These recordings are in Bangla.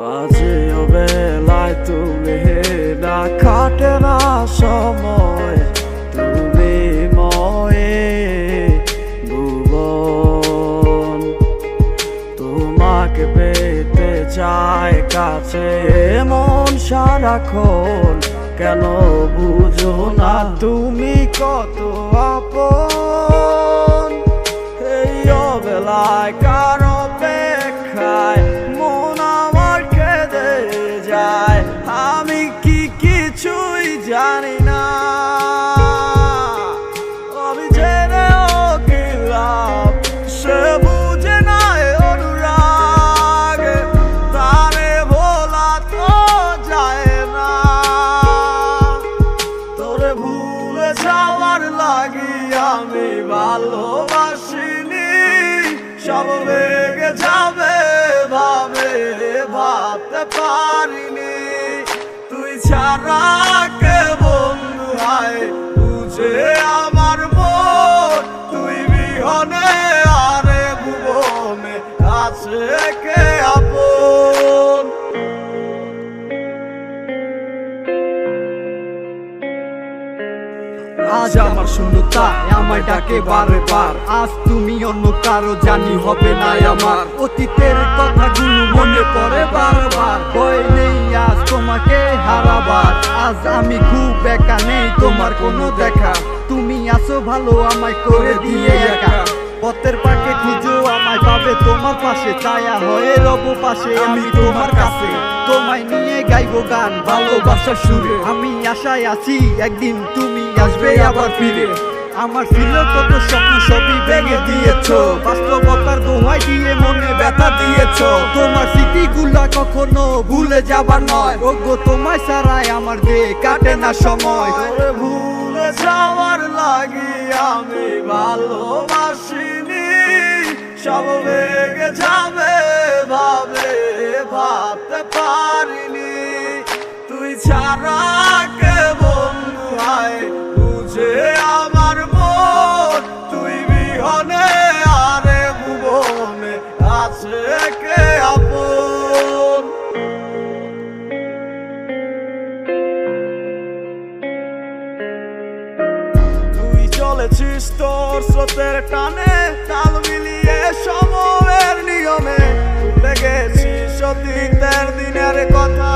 আজে বেলায় তুমি না কাটে না সময়, তুমি ময়ে ভুবন। তোমাকে পেতে চায় কাছে মন সারাক্ষণ, কেন বুঝো না তুমি কত আপন? লাগি আমি ভালোবাসিনি। সব বেগে যাবে, ভাবে, ভাবতে পারিনি। তুই ছাড়া কে বন্ধু হয়, বুঝে আমার আজ আমার শূন্যতা, আমায় ডাকে বারে বার। আজ তুমি অন্য কারও জানি হবে না আমার। অতীতের কথাগুলো মনে পড়ে বারবার। ভয় নেই আজ তোমাকে হারাবার। আজ আমি খুব একা নেই, তোমার কোনো দেখা। তুমি আসো ভালো, আমায় করে দিয়ে একা। পথের পাকে খুঁজো, আমায় পাবে তোমার পাশে। ছায়া হয়ে রব পাশে, আমি তোমার কাছে। তোমায় নিয়ে গাইবো গান, ভালোবাসার সুরে। আমি আশায় আছি একদিন তুমি আসবে আবার ফিরে। আমার ছিল কত স্বপ্ন, সবই ভেঙে দিয়েছ। বাস্তবতার দোহাই দিয়ে মনে ব্যথা দিয়েছ। তোমার স্মৃতিগুলা কখনো ভুলে যাবার নয়। ওগো, তোমায় ছাড়াই আমার দে কাটে না সময়। ভুলে যাওয়ার লাগি আমি ভালোবাসিনি। সব বেগে যাবে ভাবে ভাবতে তুই বুঝে আমার মন, তুই বিহনে আরে ভুবনে আছে কে আপন? তুই চলেছিস তোর স্রোতের টানে, তাল মিলিয়ে সময়ের নিয়মে। ভুলে গেছিস অতীতের দিনের কথা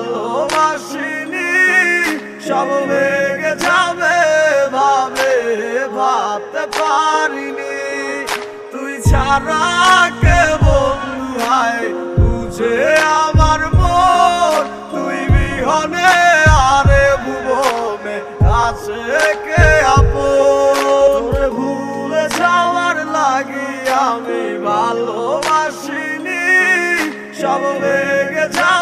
ভালোবাসিনি, সব বেগে যাবে ভাবে, ভাবতে পারিনি। তুই ছাড়া কে বন্ধু হয়? বুঝে আমার মন, তুই বিহনে আরে ভুবনে আছে কে আপন? ভুলে যাওয়ার লাগি আমি ভালোবাসিনি, সব বেগে যাবে